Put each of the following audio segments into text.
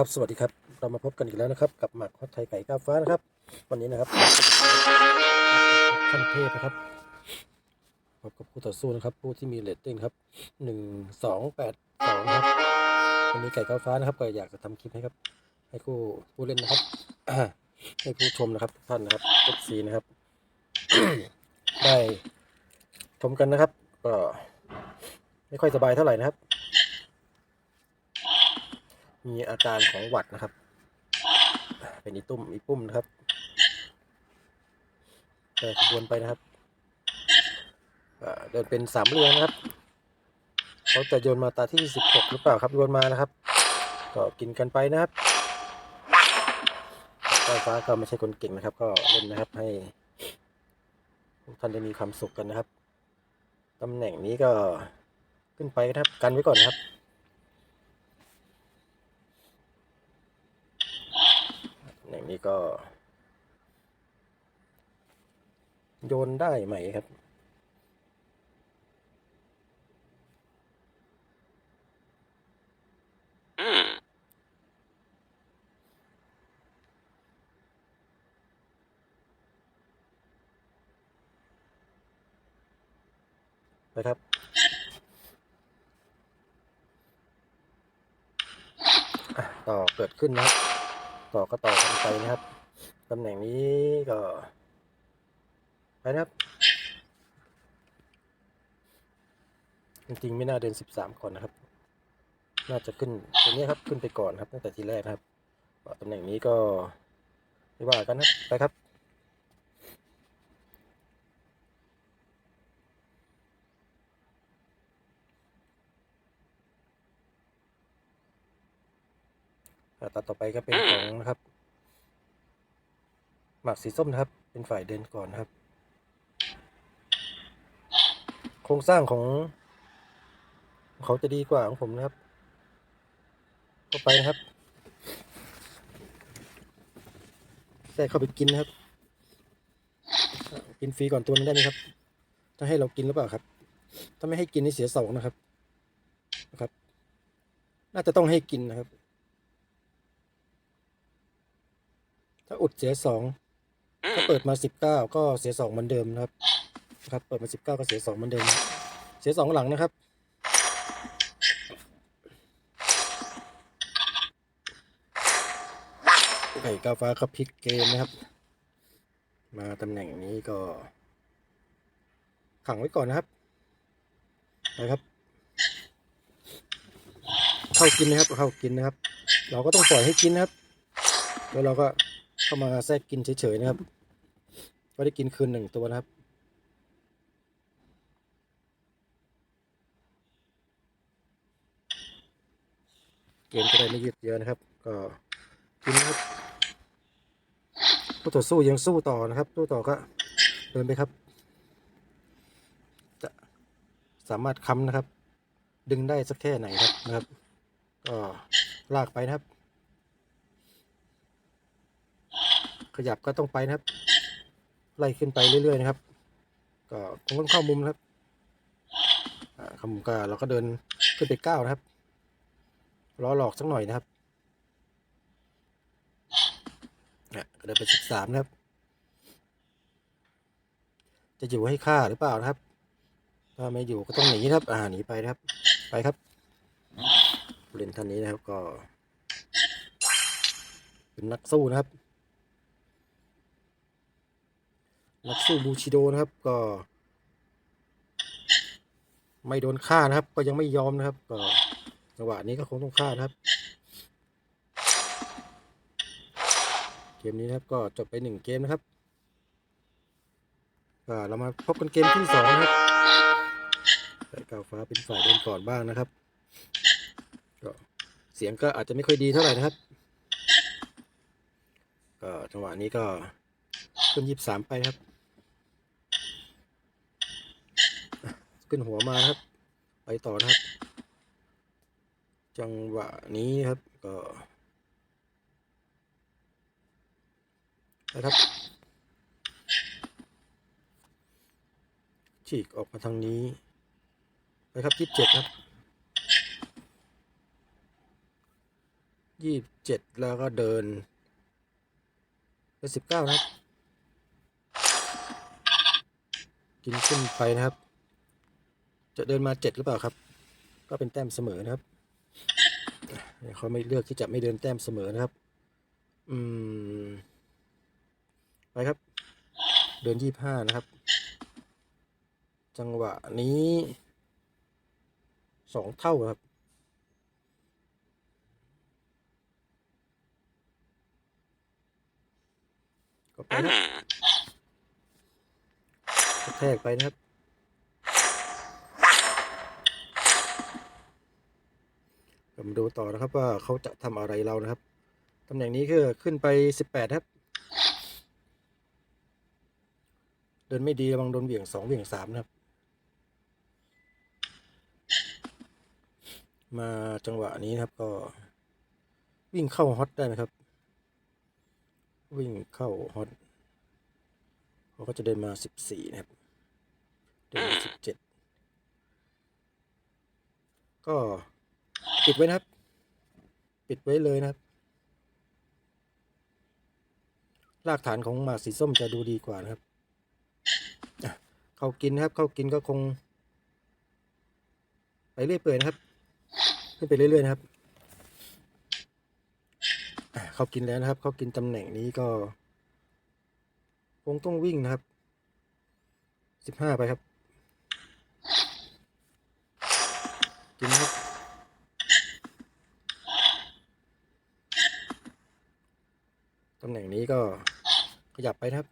ครับสวัสดีครับ เรามาพบกันอีกแล้วนะครับ กับหมักฮอตไทยไก่ก้าวฟ้านะครับ วันนี้นะครับขั้นเทพนะครับพบกับผู้ต่อสู้นะครับ ผู้ที่มีเรตติ้งครับหนึ่งสองแปดสองครับวันนี้ไก่ก้าวฟ้านะครับ ก็อยากจะทำคลิปให้ครับ ให้ผู้ผู้เล่นนะครับให้ผู้ชมนะครับทุกท่านนะครับเอฟซีนะครับ ได้ชมกันนะครับ ก็ไม่ค่อยสบายเท่าไหร่นะครับ มีอาการของหวัดนะครับ เป็นอีตุ้มอีปุ้มนะครับเดินขบวนไปนะครับเดินเป็นสามเรียงนะครับเขาจะโยนมาตาที่สิบหกหรือเปล่าครับโยนมานะครับ ก็กินกันไปนะครับฟ้าฟ้าก็ไม่ใช่คนเก่งนะครับ ก็เล่นนะครับให้ทุกท่านได้มีความสุขกันนะครับตำแหน่งนี้ก็ขึ้นไปนะครับกันไว้ก่อนนะครับ ตำแหน่งนี้ ก็ โยนได้ไหมครับ นะครับต่อเกิดขึ้นนะครับ ต่อก็ต่อกันไปนะครับตำแหน่งนี้ก็ไปนะครับ จริงๆไม่น่าเดินสิบสามก่อนนะครับ น่าจะขึ้นตรงนี้ครับขึ้นไปก่อนครับตั้งแต่ทีแรกครับตำแหน่งนี้ก็ไม่ว่ากันนะไปครับ ตัดต่อไปก็เป็นของนะครับ หมากสีส้มนะครับ เป็นฝ่ายเดินก่อนนะครับ โครงสร้างของ เขาจะดีกว่าของผมนะครับก็ไปนะครับแทรกเข้าไปกินนะครับอ่ากินฟรีก่อนตัวนึงได้ไหมครับ ถ้าให้เรากินหรือเปล่าครับ ถ้าไม่ให้กินนี่เสียสองนะครับนะครับ น่าจะต้องให้กินนะครับ ถ้าอุดเสียสองถ้าเปิดมาสิบเก้าก็เสียสองเหมือนเดิมนะครับนะครับ เปิดมาสิบเก้าก็เสียสองเหมือนเดิม เสียสองหลังนะครับ ไก่กาฟ้าครับพลิกเกมนะครับ มาตำแหน่งนี้ก็ ขังไว้ก่อนนะครับ นะครับ เข้ากินนะครับ เข้ากินนะครับ เราก็ต้องปล่อยให้กินนะครับ แล้วเราก็ เข้ามาแทรกกินเฉยๆนะครับ ก็ได้กินคืนหนึ่งตัวนะครับ เกมจะได้ไม่ยืดเยื้อนะครับ ก็กินนะครับผู้ต่อสู้ยังสู้ต่อนะครับสู้ต่อก็เดินไปครับ จะสามารถค้ำนะครับ ดึงได้สักแค่ไหนครับนะครับ ก็ลากไปนะครับ ขยับก็ต้องไปนะครับ ไล่ขึ้นไปเรื่อยๆนะครับ ก็คงต้องเข้ามุมนะครับอ่าเข้ามุมก็เราก็เดินขึ้นไปเก้านะครับล้อหลอกสักหน่อยนะครับเนี่ยก็เดินไปสิบสามนะครับ จะอยู่ให้ค่าหรือเปล่านะครับ ถ้าไม่อยู่ก็ต้องหนีนะครับ อ่าหนีไปนะครับ ไปครับเล่นท่านนี้นะครับก็ เป็นนักสู้นะครับ นักสู้บูชิโดนะครับก็ ไม่โดนฆ่านะครับ ก็ยังไม่ยอมนะครับ ก็จังหวะนี้ก็คงต้องฆ่านะครับ เกมนี้นะครับก็จบไปหนึ่งเกมนะครับก็เรามาพบกันเกมที่สองนะครับแต่กาวฟ้าเป็นฝ่ายเดินก่อนบ้างนะครับก็เสียงก็อาจจะไม่ค่อยดีเท่าไหร่นะครับก็จังหวะนี้ก็ขึ้นยี่สามไปครับ ขึ้นหัวมาครับ ไปต่อนะครับ จังหวะนี้ครับก็นะครับ ฉีกออกมาทางนี้ไปครับยี่สิบเจ็ดครับยี่สิบเจ็ดแล้วก็เดินไปสิบเก้านะครับ กินขึ้นไปนะครับ จะเดินมาเจ็ดหรือเปล่าครับ ก็เป็นแต้มเสมอนะครับเขาไม่เลือกที่จะไม่เดินแต้มเสมอนะครับ อืม ไปครับ เดินยี่ห้านะครับ จังหวะนี้สองเท่าครับ ก็ไปครับกระแทกไปนะครับ เรามาดูต่อนะครับว่าเขาจะทำอะไรเรานะครับตำแหน่งนี้คือขึ้นไปสิบแปดครับ เดินไม่ดีระวังโดนเหวี่ยงสองเหวี่ยงสามนะครับ มาจังหวะนี้นะครับก็ วิ่งเข้าฮอตได้ไหมครับ วิ่งเข้าฮอตเขาก็จะเดินมาสิบสี่นะครับ เดินสิบเจ็ดก็ ปิดไว้นะครับ ปิดไว้เลยนะครับ รากฐานของหมากสีส้มจะดูดีกว่านะครับเขากินนะครับ เขากินก็คง ไปเรื่อยเปื่อยนะครับ ขึ้นไปเรื่อยๆนะครับเขากินแล้วนะครับ เขากินตำแหน่งนี้ก็ คงต้องวิ่งนะครับ สิบห้าไปครับ กินนะครับ ตำแหน่งนี้ก็ขยับไปครับ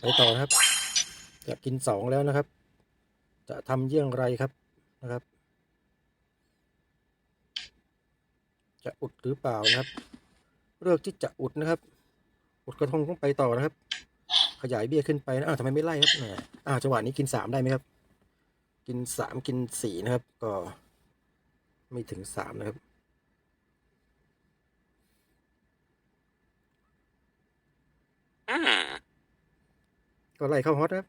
ไปต่อครับ จะกินสองแล้วนะครับ จะทำเยี่ยงไรครับนะครับ จะอุดหรือเปล่านะครับ เลือกที่จะอุดนะครับ อุดกระทงต้องไปต่อนะครับ ขยายเบี้ยขึ้นไปนะอ้าวทำไมไม่ไล่ครับอ้าวจังหวะนี้กินสามได้ไหมครับ กินสามกินสี่นะครับ ก็ ไม่ถึงสามนะครับ ก็ไล่เข้าฮอตนะครับ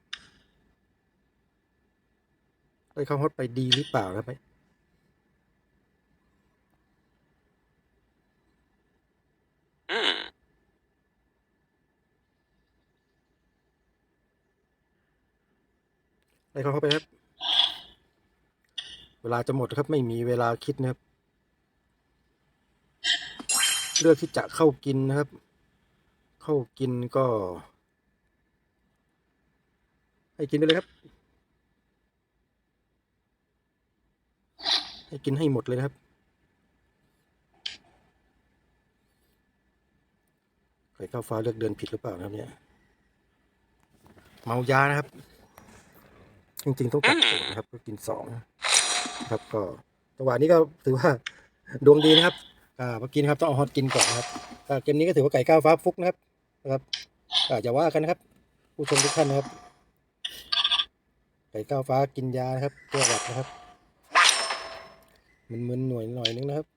ไล่เข้าฮอตไปดีหรือเปล่าครับไล่เข้าฮอตไปครับ เวลาจะหมดครับ ไม่มีเวลาคิดนะครับ เลือกที่จะเข้ากินนะครับ เข้ากินก็ ให้กินไปเลยครับ ให้กินให้หมดเลยนะครับไข่ข้าวฟ้าเลือกเดินผิดหรือเปล่านะครับเนี่ย เมายานะครับ จริงๆต้องจัดเองนะครับ ก็กินสองนะครับก็จังหวะนี้ก็ถือว่าดวงดีนะครับ อ่าเมื่อกี้นะครับต้องเอาฮอตกินก่อนนะครับเกมนี้ก็ถือว่าไก่ก้าวฟ้าฟุกนะครับ นะครับอาอย่าว่ากันนะครับ ผู้ชมทุกท่านนะครับไก่ก้าวฟ้ากินยานะครับแก้หวัดนะครับมึนๆหน่วยหน่อยนึงนะครับ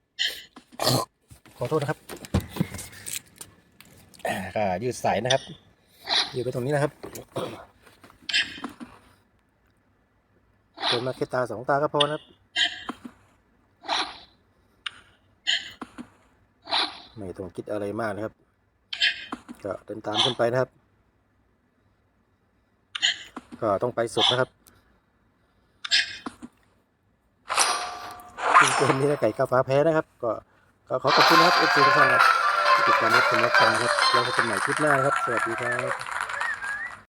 ขอโทษนะครับอ่าก็ยืดสายนะครับยืดไปตรงนี้นะครับเดินมาแค่ตาสองตาก็พอนะครับไม่ต้องคิดอะไรมากนะครับ ก็เดินตามขึ้นไปนะครับ ก็ต้องไปสุดนะครับซึ่งเกมนี้ไก่กาฟ้าแพ้นะครับ ก็ก็ขอขอบคุณนะครับเอฟซีทุกท่านนะครับที่ติดตามรับชมรับฟังครับแล้วพบกันใหม่คลิปหน้าครับ สวัสดีครับ